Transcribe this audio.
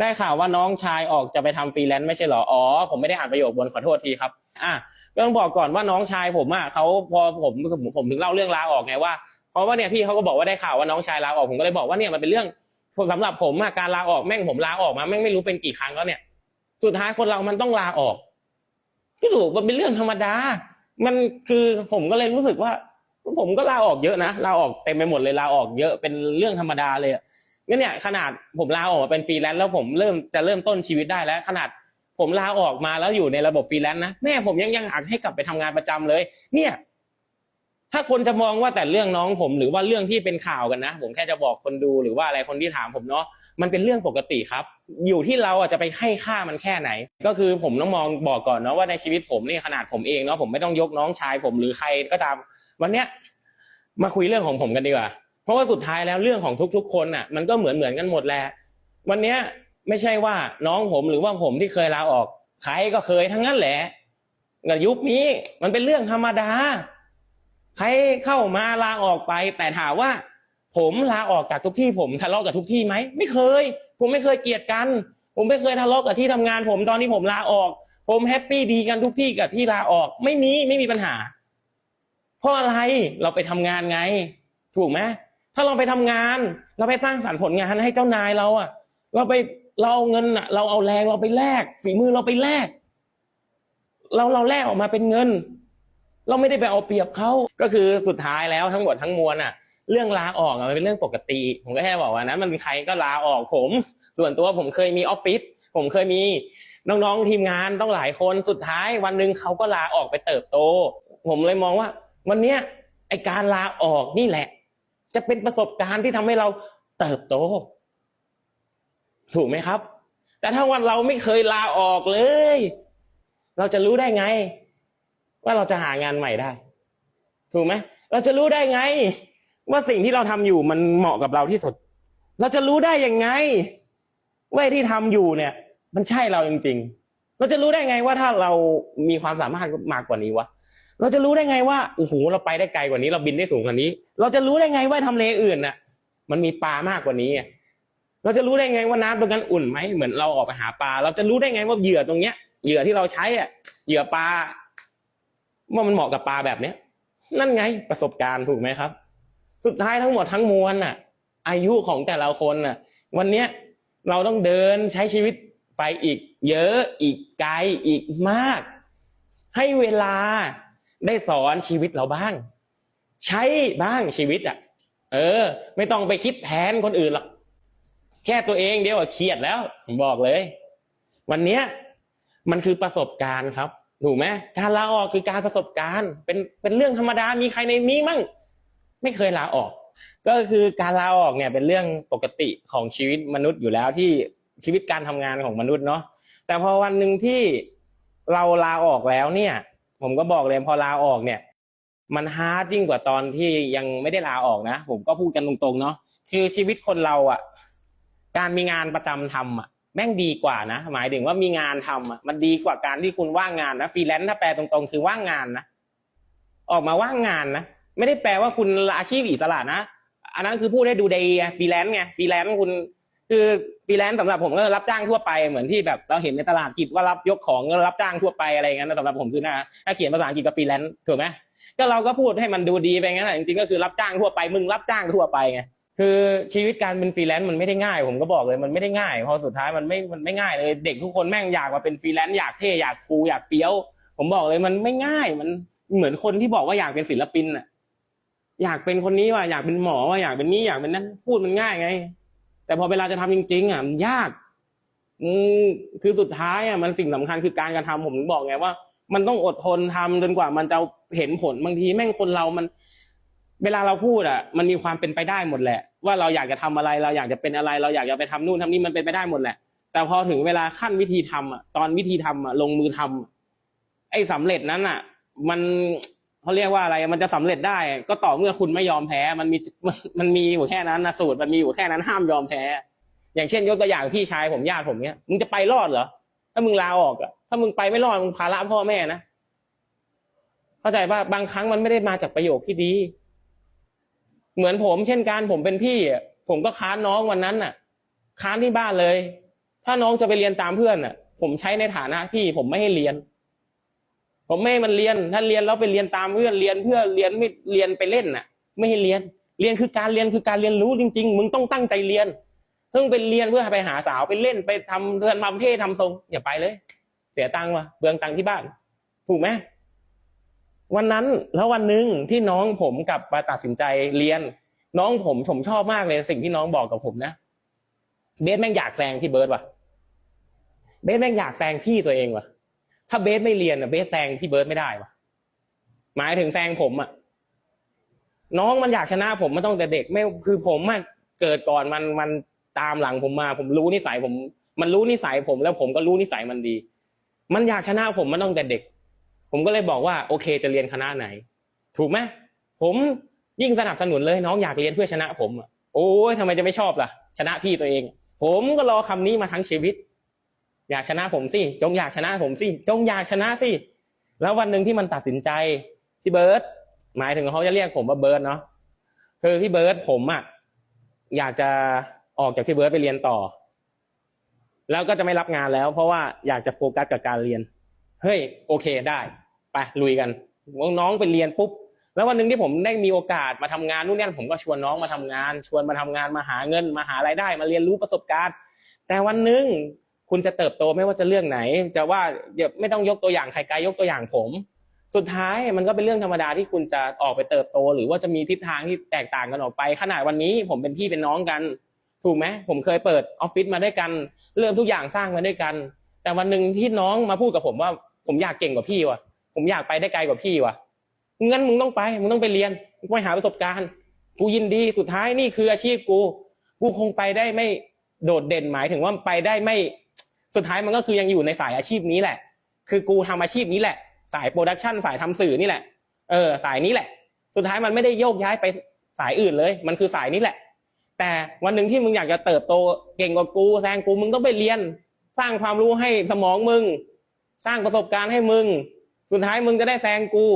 ได้ข่าวว่าน้องชายออกจะไปทำฟรีแลนซ์ไม่ใช่เหรอ อ๋อ ผมไม่ได้อ่านประโยคบนขอโทษทีครับ อะก็ต้องบอกก่อนว่าน้องชายผมอะเขาพอผมผมถึงเล่าเรื่องลาออกไงว่า เพราะว่าเนี่ยพี่เขาก็บอกว่าได้ข่าวว่าน้องชายลาออก ผมก็เลยบอกว่าเนี่ยมันเป็นเรื่องสำหรับผมอะการลาออกแม่งผมลาออกมาแม่งไม่รู้เป็นกี่ครั้งแล้วเนี่ย สุดท้ายคนเรามันต้องลาออกพี่ถูกมันเป็นเรื่องธรรมดา มันคือผมก็เลยรู้สึกว่า ผมก็ลาออกเยอะนะลาออกเต็มไปหมดเลยลาออกเยอะเป็นเรื่องธรรมดาเลยอะ งั้นเนี่ยขนาดผมลาออกมาเป็นฟรีแลนซ์แล้วผมเริ่มจะเริ่มต้นชีวิตได้แล้ว ขนาดผมลาออกมาแล้วอยู่ในระบบฟรีแลนซ์นะแม่ผมยังยังอยากให้กลับไปทำงานประจำเลย เนี่ย ถ้าคนจะมองว่าแต่เรื่องน้องผมหรือว่าเรื่องที่เป็นข่าวกันนะผมแค่จะบอกคนดูหรือว่าอะไรคนที่ถามผมเนาะมันเป็นเรื่องปกติครับ อยู่ที่เราอะจะไปให้ค่ามันแค่ไหน ก็คือผมต้องมองบอกก่อนเนาะว่าในชีวิตผมนี่ขนาดผมเองเนาะผมไม่ต้องยกน้องชายผมหรือใครก็ตาม วันเนี้ยมาคุยเรื่องของผมกันดีกว่า เพราะว่าสุดท้ายแล้วเรื่องของทุกๆ คนน่ะ มันก็เหมือนเหมือนกันหมดแหละวันเนี้ยไม่ใช่ว่าน้องผมหรือว่าผมที่เคยลาออกใครก็เคยทั้งนั้นแหละกับยุคนี้มันเป็นเรื่องธรรมดา ใครเข้ามาลาออกไป แต่ถามว่า ผมลาออกจากทุกที่ผมทะเลาะกับทุกที่ไหมไม่เคย ผมไม่เคยเกลียดกัน ผมไม่เคยทะเลาะกับที่ทำงาน ผมตอนที่ผมลาออก ผมแฮปปี้ดีกันทุกที่กับที่ลาออก ไม่มีไม่มีปัญหาเพราะอะไรเราไปทำงานไง ถูกไหม ถ้าเราไปทำงาน เราไปสร้างสรรค์ผลงานให้เจ้านายเราอะเราไปเราเอาเงินอะเราเอาแรงเราไปแลกฝีมือเราไปแลกเราเราแลกออกมาเป็นเงิน เราไม่ได้ไปเอาเปรียบเขาก็คือสุดท้ายแล้วทั้งหมดทั้งมวลอะเรื่องลาออกอะมันเป็นเรื่องปกติ ผมก็แค่บอกว่านะมันใครก็ลาออกผม ส่วนตัวผมเคยมีออฟฟิศผมเคยมีน้องๆทีมงานต้องหลายคนสุดท้าย วันหนึ่งเขาก็ลาออกไปเติบโต ผมเลยมองว่า วันเนี้ยไอการลาออกนี่แหละ จะเป็นประสบการณ์ที่ทำให้เราเติบโต ถูกไหมครับ แต่ถ้าวันเราไม่เคยลาออกเลย เราจะรู้ได้ไง ว่าเราจะหางานใหม่ได้ ถูกไหมเราจะรู้ได้ไง ว่าสิ่งที่เราทำอยู่มันเหมาะกับเราที่สุด เราจะรู้ได้ยังไงว่าที่ทำอยู่เนี่ย มันใช่เราจริง ๆ เราจะรู้ได้ไงว่าถ้าเรามีความสามารถมากกว่านี้วะ เราจะรู้ได้ไงว่าโอ้โหเราไปได้ไกลกว่านี้ เราบินได้สูงกว่านี้ เราจะรู้ได้ไงว่าทำเลอื่นน่ะ มันมีปลามากกว่านี้เราจะรู้ได้ไงว่าน้ำตรงนั้นอุ่นไหมเหมือนเราออกไปหาปลา เราจะรู้ได้ไงว่าเหยื่อตรงเนี้ยเหยื่อที่เราใช้อะเหยื่อปลาว่ามันเหมาะกับปลาแบบเนี้ย นั่นไงประสบการณ์ถูกไหมครับ สุดท้ายทั้งหมดทั้งมวลน่ะ อายุของแต่ละคนน่ะ วันเนี้ยเราต้องเดินใช้ชีวิตไปอีก เยอะอีกไกลอีกมาก ให้เวลา ได้สอนชีวิตเราบ้าง ใช้บ้างชีวิตอะ เออ ไม่ต้องไปคิดแทนคนอื่นหรอกแค่ตัวเองเดียวอะเครียดแล้วผมบอกเลย วันเนี้ยมันคือประสบการณ์ครับถูกไหมการลาออกคือการประสบการณ์เป็นเป็นเรื่องธรรมดามีใครในนี้มั่งไม่เคยลาออก ก็คือการลาออกเนี่ยเป็นเรื่องปกติของชีวิตมนุษย์อยู่แล้วที่ชีวิตการทำงานของมนุษย์เนาะแต่พอวันหนึ่งที่เราลาออกแล้วเนี่ย ผมก็บอกเลยพอลาออกเนี่ย มันฮาร์ดยิ่งกว่าตอนที่ยังไม่ได้ลาออกนะ ผมก็พูดกันตรงๆเนาะคือชีวิตคนเราอะ่ะ การมีงานประจำทำอะแม่งดีกว่านะ หมายถึงว่ามีงานทำอะมันดีกว่าการที่คุณว่างงานนะฟรีแลนซ์ถ้าแปลตรงๆ คือว่างงานนะออกมาว่างงานนะไม่ได้แปลว่าคุณอาชีพอิสระนะอันนั้นคือพูดได้ดูดีฟรีแลนซ์ไงฟรีแลนซ์คุณ คือฟรีแลนซ์สำหรับผมก็รับจ้างทั่วไปเหมือนที่แบบเราเห็นในตลาดกิจว่ารับยกของก็รับจ้างทั่วไปอะไรอย่างนั้นนะสำหรับผมคือนะถ้าเขียนภาษาอังกฤษก็ฟรีแลนซ์ถูกไหมก็เราก็พูดให้มันดูดีไปงั้นแหละจริงๆก็คือรับจ้างทั่วไปมึงรับจ้างทั่วไปไงคือชีวิตการเป็นฟรีแลนซ์มันไม่ได้ง่าย ผมก็บอกเลยมันไม่ได้ง่ายพอสุดท้ายมันไม่มันไม่ง่ายเลยเด็กทุกคนแม่งอยากมาเป็นฟรีแลนซ์อยากเท่อยากฟูอยากเฟี้ยว ผมบอกเลยมันไม่ง่ายมันเหมือนคนที่บอกว่าอยากเป็นศิลปินอะอยากเป็นคนนี้ว่าอยากเป็นหมอว่าอยากเป็นนี่อยากเป็นนั่นพูดมันง่ายไง แต่พอเวลาจะทำจริง ๆอะมันยาก อืมคือสุดท้ายอะมันสิ่งสำคัญคือการกระทำผมถึงบอกไงว่า มันต้องอดทนทำจนกว่ามันจะเห็นผลบางทีแม่งคนเรามัน เวลาเราพูดอะ มันมีความเป็นไปได้หมดแหละ ว่าเราอยากจะทำอะไร เราอยากจะเป็นอะไร เราอยากจะไปทำนู่นทำนี่มันเป็นไปได้หมดแหละ แต่พอถึงเวลาขั้นวิธีทำอะตอนวิธีทำอะลงมือทำไอ้สำเร็จนั้นอะ มัน เขาเรียกว่าอะไรมันจะสำเร็จได้ ก็ต่อเมื่อคุณไม่ยอมแพ้ มันมีมันมีอยู่แค่นั้นนะสูตรมันมีอยู่แค่นั้นห้ามยอมแพ้ อย่างเช่น ยกตัวอย่างพี่ชายผมญาติผมเนี้ยมึงจะไปรอดเหรอถ้ามึงลาออกอะถ้ามึงไปไม่รอดมึงภาระพ่อแม่นะเข้าใจป่ะบางครั้งมันไม่ได้มาจากประโยคที่ดี เหมือนผม เช่นกันผมเป็นพี่ผมก็ค้านน้องวันนั้นน่ะ ค้านที่บ้านเลย ถ้าน้องจะไปเรียนตามเพื่อนอะ ผมใช้ในฐานะพี่ผมไม่ให้เรียน ผมไม่ให้มันเรียน ถ้าเรียนแล้วไปเรียนตามเพื่อนเรียนเพื่อเรียนไม่เรียนไปเล่นน่ะ ไม่ให้เรียน เรียนคือการเรียนคือการเรียนรู้จริง ๆ มึงต้องตั้งใจเรียนเพิ่งไปเรียนเพื่อไปหาสาวไปเล่นไปทำเพื่อนทำเท่ทำทรง อย่าไปเลย เสียตังค์ว่ะเบืองตังค์ที่บ้าน ถูกไหมวันนั้นแล้ววันหนึ่งที่น้องผมกลับมาตัดสินใจเรียน น้องผมผมชอบมากเลยสิ่งที่น้องบอกกับผมนะเบสแม่งอยากแซงพี่เบิร์ดว่ะเบสแม่งอยากแซงพี่ตัวเองว่ะ ถ้าเบสไม่เรียนอะเบสแซงพี่เบิร์ดไม่ได้วะหมายถึงแซงผมอะน้องมันอยากชนะผมมาตั้งแต่เด็กไม่คือผมอะเกิดก่อนมันมันตามหลังผมมา ผมรู้นิสัยผม มันรู้นิสัยผมแล้วผมก็รู้นิสัยมันดี มันอยากชนะผมมาตั้งแต่เด็ก ผมก็เลยบอกว่า โอเคจะเรียนคณะไหน ถูกไหมผมยิ่งสนับสนุนเลยน้องอยากเรียนเพื่อชนะผมอะโอ้ยทำไมจะไม่ชอบล่ะ ชนะพี่ตัวเอง ผมก็รอคำนี้มาทั้งชีวิต อยากชนะผมสิจงอยากชนะผมสิจงอยากชนะสิแล้ววันหนึ่งที่มันตัดสินใจพี่เบิร์ตหมายถึงเขาจะเรียกผมว่าเบิร์ตเนาะคือพี่เบิร์ตผมอะอยากจะออกจากพี่เบิร์ตไปเรียนต่อ แล้วก็จะไม่รับงานแล้ว เพราะว่าอยากจะโฟกัสกับการเรียนเฮ้ยโอเคได้ไปลุยกันน้องไปเรียนปุ๊บแล้ววันหนึ่งที่ผมได้มีโอกาสมาทำงานนู่นนี่ผมก็ชวนน้องมาทำงาน ชวนมาทำงานมาหาเงิน มาหารายได้ มาเรียนรู้ประสบการณ์ แต่วันหนึ่ง คุณจะเติบโตไม่ว่าจะเรื่องไหน จะว่าเดี๋ยวไม่ต้องยกตัวอย่างใครไกลยกตัวอย่างผม สุดท้ายมันก็เป็นเรื่องธรรมดาที่คุณจะออกไปเติบโต หรือว่าจะมีทิศทางที่แตกต่างกันออกไป ขนาดวันนี้ผมเป็นพี่เป็นน้องกัน ถูกไหมผมเคยเปิดออฟฟิศมาด้วยกัน เริ่มทุกอย่างสร้างมาด้วยกัน แต่วันหนึ่งที่น้องมาพูดกับผมว่า ผมอยากเก่งกว่าพี่ว่ะ ผมอยากไปได้ไกลกว่าพี่ว่ะงั้นมึงต้องไปมึงต้องไปเรียนมึงไปหาประสบการณ์กูยินดีสุดท้ายนี่คืออาชีพกู กูคงไปได้ไม่โดดเด่นหมายถึงว่าไปได้ไม่ สุดท้ายมันก็คือยังอยู่ในสายอาชีพนี้แหละ คือกูทำอาชีพนี้แหละ สายโปรดักชันสายทำสื่อนี่แหละ เออ สายนี้แหละ สุดท้ายมันไม่ได้โยกย้ายไปสายอื่นเลย มันคือสายนี้แหละ แต่วันหนึ่งที่มึงอยากจะเติบโตเก่งกว่ากูแซงกูมึงต้องไปเรียน สร้างความรู้ให้สมองมึง สร้างประสบการณ์ให้มึง สุดท้ายมึงจะได้แซงกู